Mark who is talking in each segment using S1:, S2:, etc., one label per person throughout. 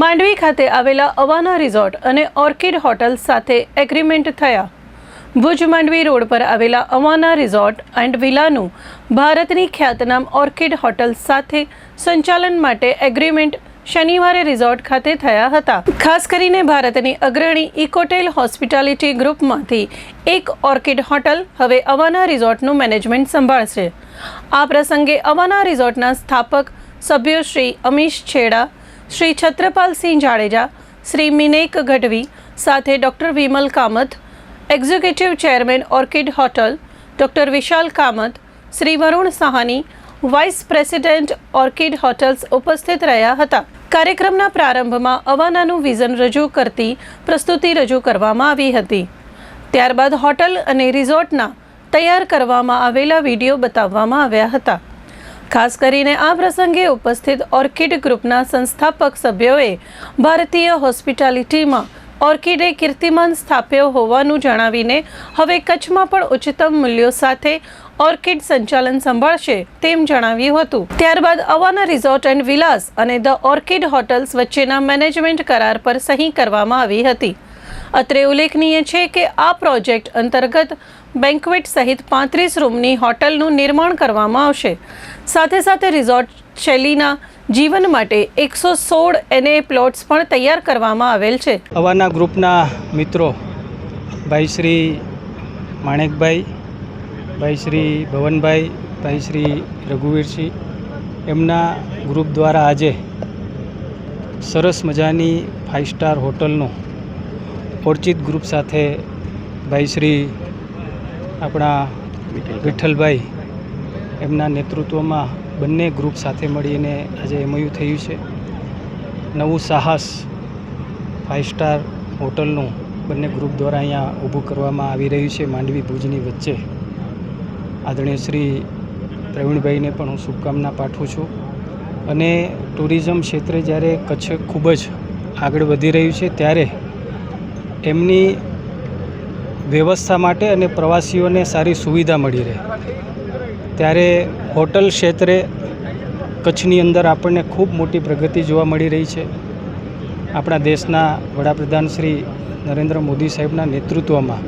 S1: માંડવી ખાતે આવેલા અવાના રિઝોર્ટ અને ઓર્કિડ હોટલ સાથે એગ્રીમેન્ટ થયા. ભુજ માંડવી રોડ પર આવેલા અવાના રિઝોર્ટ એન્ડ વિલાનું ભારતની ખ્યાતનામ ઓર્કિડ હોટલ સાથે સંચાલન માટે એગ્રીમેન્ટ શનિવારે રિઝોર્ટ ખાતે થયા હતા. ખાસ કરીને ભારતની અગ્રણી ઇકોટેલ હોસ્પિટાલિટી ગ્રુપમાંથી એક ઓર્કિડ હોટલ હવે અવાના રિઝોર્ટનું મેનેજમેન્ટ સંભાળશે. આ પ્રસંગે અવાના રિઝોર્ટના સ્થાપક સભ્યો શ્રી અમીશ છેડા શ્રી છત્રપાલસિંહ જાડેજા, શ્રી મિનેક ગઢવી સાથે doctor Vimal Kamat, executive chairman Orchid hotel, doctor Vishal Kamat, Shri Varun Sahani, vice president Orchid hotels ઉપસ્થિત રહ્યા હતા. કાર્યક્રમના પ્રારંભમાં અવાનાનું વિઝન રજૂ કરતી પ્રસ્તુતિ રજૂ કરવામાં આવી હતી. ત્યારબાદ હોટલ અને રિઝોર્ટના તૈયાર કરવામાં આવેલા વીડિયો બતાવવામાં આવ્યા હતા. ખાસ કરીને આ પ્રસંગે ઉપસ્થિત ઓર્કિડ ગ્રુપના સંસ્થાપક સભ્યોએ ભારતીય હોસ્પિટાલિટીમાં ઓર્કિડે કીર્તિમાન સ્થાપ્યો હોવાનું જણાવીને હવે કચ્છમાં પણ ઉચ્ચતમ મૂલ્યો સાથે ઓર્કિડ સંચાલન સંભાળશે તેમ જણાવ્યું હતું. ત્યારબાદ અવાના રિઝોર્ટ એન્ડ વિલાસ અને ધ ઓર્કિડ હોટલ્સ વચ્ચેના મેનેજમેન્ટ કરાર પર સહી કરવામાં આવી હતી. અત્રે ઉલ્લેખનીય છે કે આ પ્રોજેક્ટ અંતર્ગત બેન્ક્વેટ સહિત પાંત્રીસ રૂમની હોટલનું નિર્માણ કરવામાં આવશે. સાથે સાથે રિઝોર્ટ શૈલીના જીવન માટે એકસો સોળ એને પ્લોટ્સ પણ તૈયાર કરવામાં આવેલ છે.
S2: અવાના ગ્રુપના મિત્રો ભાઈ શ્રી માણેકભાઈ, ભાઈ શ્રી ભવનભાઈ, ભાઈ શ્રી રઘુવીરસિંહ એમના ગ્રુપ દ્વારા આજે સરસ મજાની ફાઇવ સ્ટાર હોટલનું ઓર્ચિત ગ્રુપ સાથે ભાઈ શ્રી આપણા વિઠ્ઠલભાઈ. એમના નેતૃત્વમાં બંને ગ્રુપ સાથે મળીને આજે એમયું થયું છે. નવું સાહસ ફાઇવ સ્ટાર હોટલનું બંને ગ્રુપ દ્વારા અહીંયા ઊભું કરવામાં આવી રહ્યું છે માંડવી ભુજની વચ્ચે. આદરણીય શ્રી પ્રવીણભાઈને પણ હું શુભકામના પાઠવું છું. અને ટુરિઝમ ક્ષેત્રે જ્યારે કચ્છ ખૂબ જ આગળ વધી રહ્યું છે ત્યારે એમની વ્યવસ્થા માટે અને પ્રવાસીઓને સારી સુવિધા મળી રહે. ત્યારે હોટલ ક્ષેત્રે કચ્છની અંદર આપણને ખૂબ મોટી પ્રગતિ જોવા મળી રહી છે. આપણા દેશના વડાપ્રધાન શ્રી નરેન્દ્ર મોદી સાહેબના નેતૃત્વમાં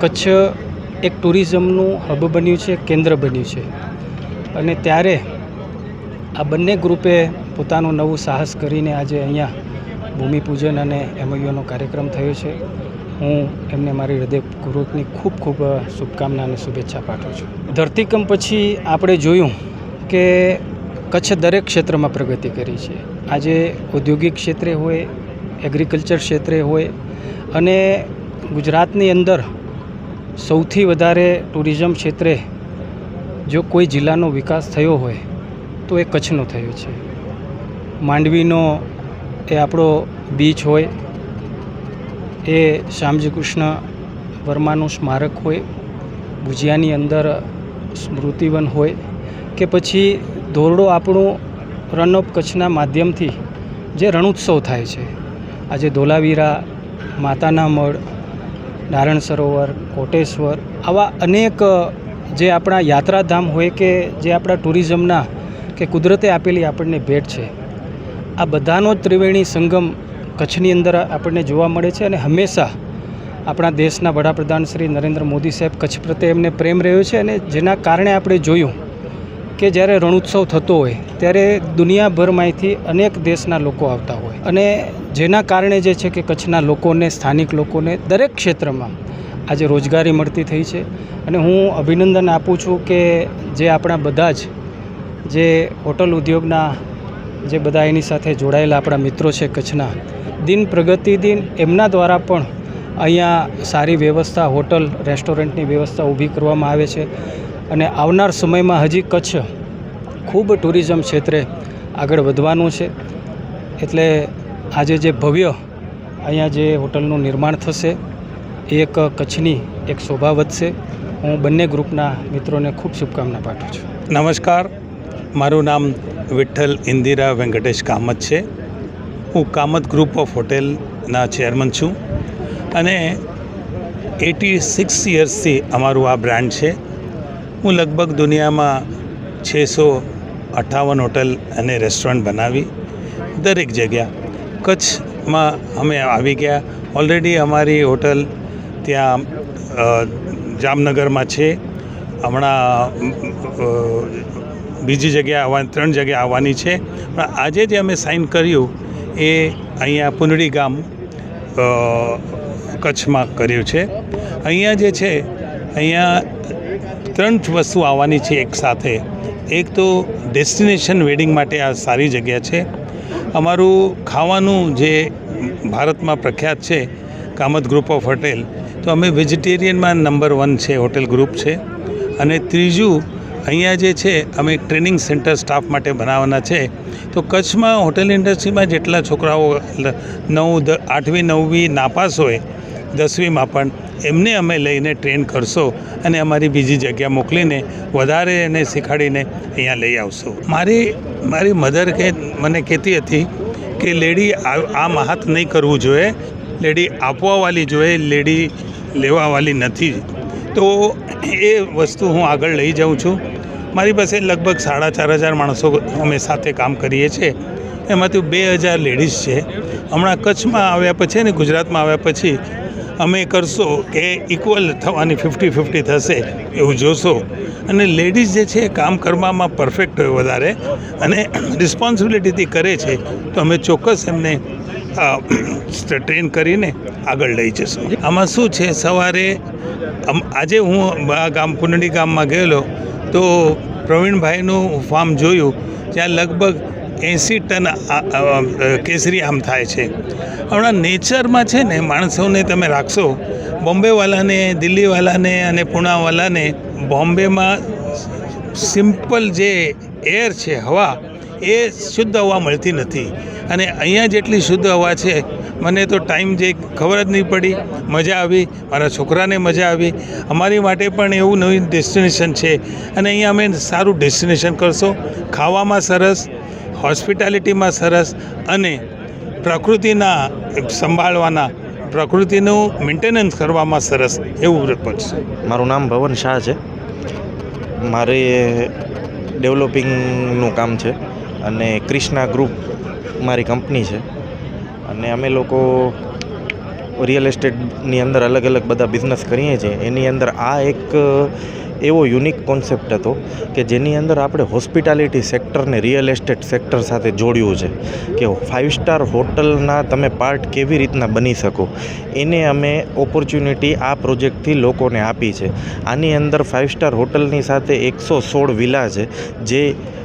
S2: કચ્છ એક ટુરિઝમનું હબ બન્યું છે, કેન્દ્ર બન્યું છે. અને ત્યારે આ બંને ગ્રુપે પોતાનું નવું સાહસ કરીને આજે અહીંયા ભૂમિપૂજન અને એમઓયુનો કાર્યક્રમ થયો છે. હું એમને મારી હૃદયપૂર્વકની ખૂબ ખૂબ શુભકામના અને શુભેચ્છા પાઠવું છું. ધરતીકંપ પછી આપણે જોયું કે કચ્છ દરેક ક્ષેત્રમાં પ્રગતિ કરી છે. આજે ઔદ્યોગિક ક્ષેત્રે હોય એગ્રીકલ્ચર ક્ષેત્રે હોય અને ગુજરાતની અંદર સૌથી વધારે ટુરિઝમ ક્ષેત્રે જો કોઈ જિલ્લાનો વિકાસ થયો હોય, તો એ કચ્છનો થયો છે. માંડવીનો એ આપણો બીચ હોય એ શ્યામજી કૃષ્ણ વર્માનું સ્મારક હોય, ભુજિયાની અંદર સ્મૃતિવન હોય કે પછી ધોરડો આપણું રન ઓફ કચ્છના માધ્યમથી જે રણોત્સવ થાય છે. આજે ધોલાવીરા, માતાના મઢ નારણ સરોવર, કોટેશ્વર આવા અનેક જે આપણા યાત્રાધામ હોય કે જે આપણા ટુરિઝમના કે કુદરતે આપેલી આપણને ભેટ છે. આ બધાનો ત્રિવેણી સંગમ કચ્છની અંદર આપણને જોવા મળે છે અને હંમેશા આપણા દેશના વડાપ્રધાન શ્રી નરેન્દ્ર મોદી સાહેબ કચ્છ પ્રત્યે એમને પ્રેમ રહ્યો છે અને જેના કારણે આપણે જોયું કે જ્યારે રણોત્સવ થતો હોય, ત્યારે દુનિયાભરમાંથી અનેક દેશના લોકો આવતા હોય. અને જેના કારણે જે છે કે કચ્છના લોકોને, સ્થાનિક લોકોને દરેક ક્ષેત્રમાં આજે રોજગારી મળતી થઈ છે. અને હું અભિનંદન આપું છું કે જે આપણા બધા જ જે હોટલ ઉદ્યોગના જે બધા એની સાથે જોડાયેલા આપણા મિત્રો છે કચ્છના, દિન પ્રગતિ દિન એમના દ્વારા પણ અહીંયા સારી વ્યવસ્થા, હોટલ, રેસ્ટોરન્ટની વ્યવસ્થા ઊભી કરવામાં આવે છે. અને આવનાર સમયમાં હજી કચ્છ ખૂબ ટુરિઝમ ક્ષેત્રે આગળ વધવાનું છે. એટલે આજે જે ભવ્ય અહીંયા જે હોટલનું નિર્માણ થશે, એ એક કચ્છની એક શોભા વધશે. હું બંને ગ્રુપના મિત્રોને ખૂબ શુભકામના પાઠવું છું.
S3: નમસ્કાર. મારું નામ વિઠ્ઠલ ઇન્દિરા વેંકટેશ કામત છે. હું કામત ગ્રુપ ઓફ હોટેલના ચેરમેન છું અને એટી સિક્સ યર્સથી અમારું આ બ્રાન્ડ છે. હું લગભગ દુનિયામાં છસો અઠ્ઠાવન હોટલ અને રેસ્ટોરન્ટ બનાવી દરેક જગ્યા કચ્છમાં અમે આવી ગયા. ઓલરેડી અમારી હોટલ ત્યાં જામનગરમાં છે. હમણાં બીજી જગ્યાએ આવવા ત્રણ જગ્યાએ આવવાની છે. પણ આજે જે અમે સાઇન કર્યું એ અહીંયા પુનડી ગામ કચ્છમાં કર્યું છે. અહીંયા જે છે, અહીંયા ત્રણ વસ્તુ આવવાની છે એક સાથે. એક તો ડેસ્ટિનેશન વેડિંગ માટે આ સારી જગ્યા છે. અમારું ખાવાનું જે ભારતમાં પ્રખ્યાત છે, કામત ગ્રુપ ઓફ હોટેલ તો અમે વેજીટેરિયનમાં નંબર વન છે હોટેલ ગ્રુપ છે. અને ત્રીજું અહીંયા જે છે, અમે ટ્રેનિંગ સેન્ટર સ્ટાફ માટે બનાવવાના છે. તો કચ્છમાં હોટેલ ઇન્ડસ્ટ્રીમાં જેટલા છોકરાઓ નવ આઠમી, નવમી નાપાસ હોય, દસમીમાં પણ, એમને અમે લઈને ટ્રેન કરશો અને અમારી બીજી જગ્યા મોકલીને વધારે એને શીખવાડીને અહીંયા લઈ આવશો. મારી મારી મધર કે, મને કહેતી હતી કે લેડી આ- આમ હાથ નહીં કરવું જોઈએ. લેડી આપવાવાળી જોઈએ, લેડી લેવાવાળી નથી. તો એ વસ્તુ હું આગળ લઈ જાઉં છું. મારી પાસે લગભગ સાડા ચાર હજાર માણસો અમે સાથે કામ કરીએ છીએ. એમાંથી બે હજાર લેડીઝ છે. હમણાં કચ્છમાં આવ્યા પછી ને ગુજરાતમાં આવ્યા પછી અમે કરશો કે ઇક્વલ થવાની ફિફ્ટી ફિફ્ટી થશે એવું જોશો. અને લેડીઝ જે છે એ કામ કરવામાં પરફેક્ટ હોય વધારે અને રિસ્પોન્સિબિલિટીથી કરે છે, તો અમે ચોક્કસ એમને ટ્રેન કરીને આગળ લઈ જશું. આમાં શું છે? સવારે આજે હું આ ગામ કુંડળી ગામમાં ગયેલો તો પ્રવીણભાઈનું ફાર્મ જોયું જ્યાં લગભગ એંસી ટન કેસરી આમ થાય છે. હમણાં નેચરમાં છે ને, માણસોને તમે રાખશો, બોમ્બેવાલાને, દિલ્હીવાલાને અને પૂનાવાલાને બોમ્બેમાં સિમ્પલ જે એર છે, હવા, એ શુદ્ધ હવા મળતી નથી. અને અહીંયા જેટલી શુદ્ધ હવા છે મને તો ટાઈમ જે ખબર જ નહીં પડી. મજા આવી. મારા છોકરાને મજા આવી. અમારી માટે પણ એવું નવી ડેસ્ટિનેશન છે. અને અહીંયા અમે સારું ડેસ્ટિનેશન કરશો. ખાવામાં સરસ હોસ્પિટાલિટીમાં સરસ અને પ્રકૃતિના સંભાળવાના, પ્રકૃતિનું મેન્ટેનન્સ કરવામાં સરસ એવું પડશે
S4: મારું નામ ભવન શાહ છે. મારે ડેવલપિંગનું કામ છે અને ક્રિષ્ના ગ્રુપ મારી કંપની છે. અને અમે લોકો રિયલ એસ્ટેટની અંદર અલગ અલગ બધા બિઝનેસ કરીએ છીએ. એની અંદર આ એક એવો યુનિક કોન્સેપ્ટ હતો કે જેની અંદર આપણે હોસ્પિટાલિટી સેક્ટરને રિયલ એસ્ટેટ સેક્ટર સાથે જોડ્યું છે. કે ફાઇવ સ્ટાર હોટલના તમે પાર્ટ કેવી રીતના બની શકો? એને અમે ઓપોર્ચ્યુનિટી આ પ્રોજેક્ટથી લોકોને આપી છે. આની અંદર ફાઇવ સ્ટાર હોટલની સાથે એકસો સોળ વિલા છે, જે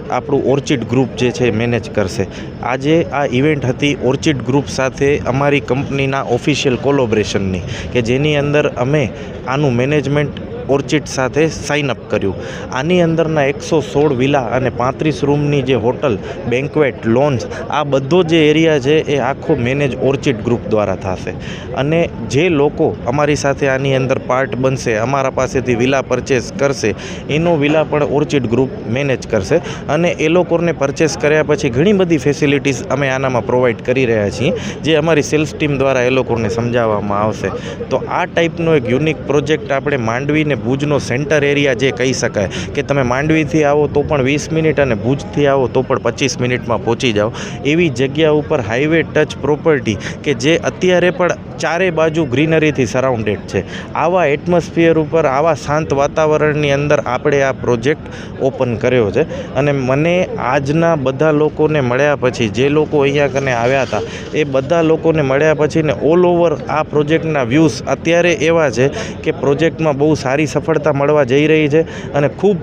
S4: આપણું ઓર્ચિડ ગ્રુપ જે છે મેનેજ કરશે. આજે આ ઇવેન્ટ હતી ઓર્ચિડ ગ્રુપ સાથે અમારી કંપનીના ઓફિશિયલ કોલોબ્રેશનની કે જેની અંદર અમે આનું મેનેજમેન્ટ ઓર્ચિડ સાથે સાઇન અપ કર્યું. આની અંદરના એકસો સોળ વિલા અને પાંત્રીસ રૂમની જે હોટલ બેન્કવેટ લોન્સ આ બધો જે એરિયા છે એ આખો મેનેજ ઓર્ચિડ ગ્રુપ દ્વારા થશે. અને જે લોકો અમારી સાથે આની અંદર પાર્ટ બનશે, અમારા પાસેથી વિલા પરચેસ કરશે, એનો વિલા પણ ઓર્ચિડ ગ્રુપ મેનેજ કરશે. અને એ લોકોને પરચેસ કર્યા પછી ઘણી બધી ફેસિલિટીઝ અમે આનામાં પ્રોવાઈડ કરી રહ્યા છીએ, જે અમારી સેલ્સ ટીમ દ્વારા એ લોકોને સમજાવવામાં આવશે. તો આ ટાઈપનો એક યુનિક પ્રોજેક્ટ આપણે માંડવીને ભુજનો સેન્ટર એરિયા જે કહી શકાય કે તમે માંડવીથી આવો તો પણ વીસ મિનિટ અને ભુજથી આવો તો પણ પચીસ મિનિટમાં પહોંચી જાઓ. એવી જગ્યા ઉપર હાઈવે ટચ પ્રોપર્ટી કે જે અત્યારે પણ ચારે બાજુ ગ્રીનરીથી સરાઉન્ડેડ છે. આવા એટમોસ્ફિયર ઉપર, આવા શાંત વાતાવરણની અંદર આપણે આ પ્રોજેક્ટ ઓપન કર્યો છે. અને મને આજના બધા લોકોને મળ્યા પછી, જે લોકો અહીંયા કને આવ્યા હતા, એ બધા લોકોને મળ્યા પછી ને ઓલ ઓવર આ પ્રોજેક્ટના વ્યૂઝ અત્યારે એવા છે કે પ્રોજેક્ટમાં બહુ સારી સફળતા મળવા જઈ રહી છે અને ખૂબ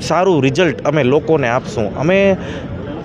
S4: સારું રિઝલ્ટ અમે લોકોને આપશું. અમે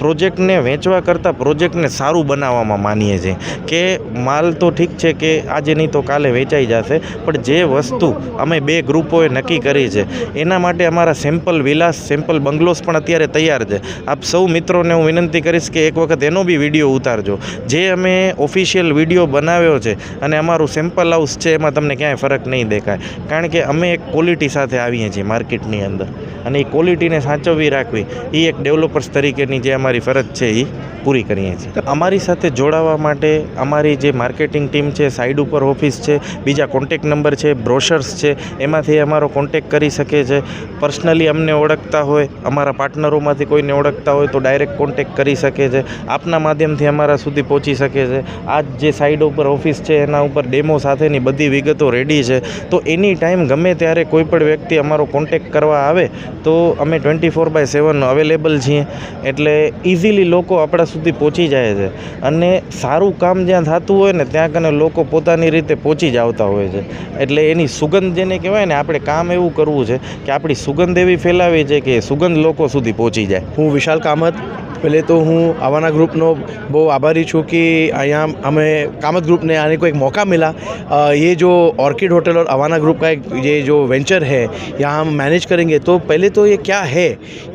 S4: પ્રોજેક્ટને વેચવા કરતાં પ્રોજેક્ટને સારું બનાવવામાં માનીએ છીએ. કે માલ તો ઠીક છે કે આજે નહીં તો કાલે વેચાઈ જશે, પણ જે વસ્તુ અમે બે ગ્રુપોએ નક્કી કરી છે, એના માટે અમારા સેમ્પલ વિલાસ, સેમ્પલ બંગલોસ પણ અત્યારે તૈયાર છે. આપ સૌ મિત્રોને હું વિનંતી કરીશ કે એક વખત એનો બી વીડિયો ઉતારજો. જે અમે ઓફિશિયલ વીડિયો બનાવ્યો છે અને અમારું સેમ્પલ હાઉસ છે, એમાં તમને ક્યાંય ફરક નહીં દેખાય. કારણ કે અમે એક ક્વોલિટી સાથે આવીએ છીએ માર્કેટની અંદર અને એ ક્વોલિટીને સાચવવી રાખવી, એ એક ડેવલપર્સ તરીકેની જે અમારી અમારી ફરજ છે એ પૂરી કરીએ છીએ. અમારી સાથે જોડાવા માટે અમારી જે માર્કેટિંગ ટીમ છે સાઇડ ઉપર ઓફિસ છે, બીજા કોન્ટેક નંબર છે, બ્રોશર્સ છે, એમાંથી અમારો કોન્ટેક કરી શકે છે. પર્સનલી અમને ઓળખતા હોય, અમારા પાર્ટનરોમાંથી કોઈને ઓળખતા હોય તો ડાયરેક્ટ કોન્ટેક કરી શકે છે. આપના માધ્યમથી અમારા સુધી પહોંચી શકે છે. આ જે સાઇડ ઉપર ઓફિસ છે, એના ઉપર ડેમો સાથેની બધી વિગતો રેડી છે. તો એની ટાઈમ ગમે ત્યારે કોઈ પણ વ્યક્તિ અમારો કોન્ટેક કરવા આવે, તો અમે twenty four by seven available છીએ. એટલે ઇઝીલી લોકો આપણા સુધી પહોંચી જાય છે અને સારું કામ જ્યાં થતું હોય ને ત્યાં કને લોકો પોતાની રીતે પહોંચી જ આવતા હોય છે એટલે એની સુગંધ જેને કહેવાય ને આપણે કામ એવું કરવું છે કે આપણી સુગંધ એવી ફેલાવી છે કે એ સુગંધ લોકો સુધી પહોંચી જાય
S5: હું વિશાલ કામત પહેલે તો હું આવાના ગ્રુપનો બહુ આભારી છું કે અહીંયા हमें कामत ग्रुप ने आने को एक मौका मिला अ, ये जो ऑर्किड होटल और अवाना ग्रुप का एक ये जो वेंचर है यहाँ हम मैनेज करेंगे तो पहले तो ये क्या है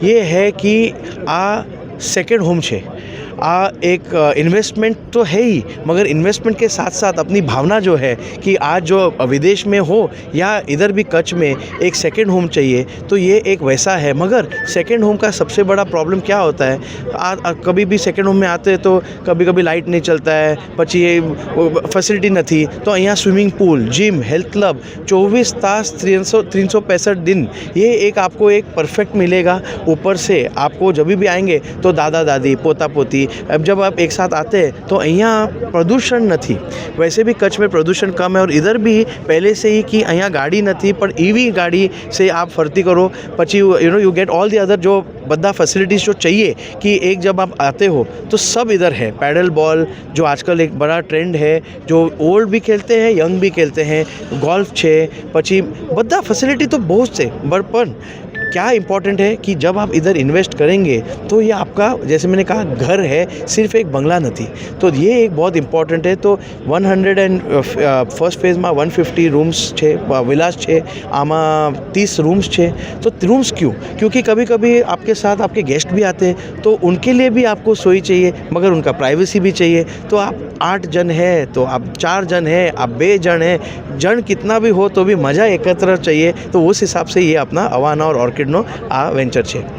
S5: ये है कि आ સેકન્ડ હોમ છે आ एक इन्वेस्टमेंट तो है ही मगर इन्वेस्टमेंट के साथ साथ अपनी भावना जो है कि आज जो विदेश में हो या इधर भी कच्छ में एक सेकेंड होम चाहिए तो ये एक वैसा है मगर सेकेंड होम का सबसे बड़ा प्रॉब्लम क्या होता है आ, आ, कभी भी सेकेंड होम में आते हैं तो कभी कभी लाइट नहीं चलता है પછી એ ફેસિલિટી નથી તો અહીંયા swimming pool gym health club 24 तास तीन तीन पैंसठ दिन ये एक आपको एक परफेक्ट मिलेगा ऊपर से आपको जब भी आएंगे तो दादा दादी पोता पोती अब जब आप एक साथ आते हैं तो અહીંયા પ્રદૂષણ નથી वैसे भी कच्छ में प्रदूषण कम है और इधर भी पहले से ही कि અહીંયા ગાડી નથી પણ ईवी गाड़ी से आप फरती करो પછી you know you get all the other जो બધા फैसिलिटीज़ जो चाहिए कि एक जब आप आते हो तो सब इधर है पैडल बॉल जो आजकल एक बड़ा ट्रेंड है जो ओल्ड भी खेलते हैं यंग भी खेलते हैं गोल्फ છે પછી બધા फैसिलिटी तो बहुत से बट पर क्या इंपॉर्टेंट है कि जब आप इधर इन्वेस्ट करेंगे तो ये आपका, जैसे मैंने कहा, घर है, सिर्फ़ एक बंगला नहीं तो ये एक बहुत इंपॉर्टेंट है। तो 100 एंड फ़र्स्ट फ़ेज़ में 150 रूम्स छे विलास छे, आमा तीस रूम्स छे। तो रूम्स क्यों? क्योंकि कभी कभी आपके साथ आपके गेस्ट भी आते हैं तो उनके लिए भी आपको सोई चाहिए, मगर उनका प्राइवेसी भी चाहिए। तो आप आठ जन है तो आप चार जन है, आप बे जन है, जन कितना भी हो तो भी मज़ा एकत्र चाहिए। तो उस हिसाब से ये अपना अवाना और ऑर्किड માર્કેટનો આ વેન્ચર છે.